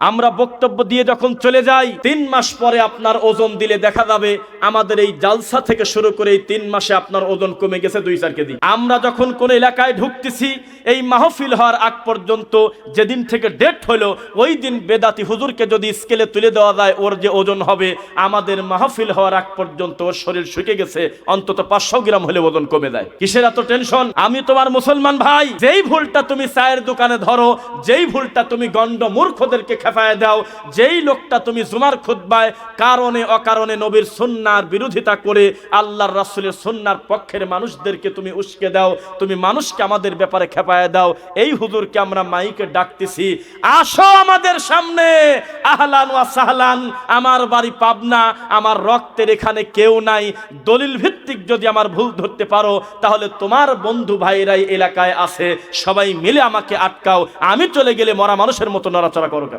আমরা বক্তব্য দিয়ে যখন চলে যাই, তিন মাস পরে আপনার ওজন দিলে দেখা যাবে আমাদের এই জালসা থেকে শুরু করে এই তিন মাসে আপনার ওজন কমে গেছে দুই চার কেজি। আমরা যখন কোন এলাকায় ঢুকতেছি, এই মাহফিল হওয়ার আগ পর্যন্ত যেদিন থেকে ডেট হলো, ওই দিন বেদাতি হুজুরকে যদি স্কেলে তুলে দেওয়া যায়, ওর যে ওজন হবে, আমাদের মাহফিল হওয়ার আগ পর্যন্ত ওর শরীর শুকে গেছে, অন্তত পাঁচশো গ্রাম হলে ওজন কমে যায়। কিসের এত টেনশন আমি তোমার মুসলমান ভাই, যেই ভুলটা তুমি চায়ের দোকানে ধরো, যেই ভুলটা তুমি গণ্ড মূর্খদেরকে খেপায় দাও। যেই লোকটা তুমি জুমার খুদ্বায় কারণে অকারণে নবীর সুন্নার বিরোধিতা করে আল্লাহর রাসূলের সুন্নার পক্ষের মানুষদেরকে তুমি উস্কে দাও, তুমি মানুষকে আমাদের ব্যাপারে খেপায় দাও, এই হুজুরকে আমরা মাইকে ডাকতেছি। আসো আমাদের সামনে। আহলান ওয়া সাহলান, আমার বাড়ি পাবনা, আমার রক্তের এখানে কেউ নাই। দলিল ভিত্তিক যদি আমার ভুল ধরতে পারো, তাহলে তোমার বন্ধু ভাইরাই এলাকায় আছে। সবাই মিলে আমাকে আটকাও। আমি চলে গেলে মরা মানুষের মতো নড়াচড়া করো?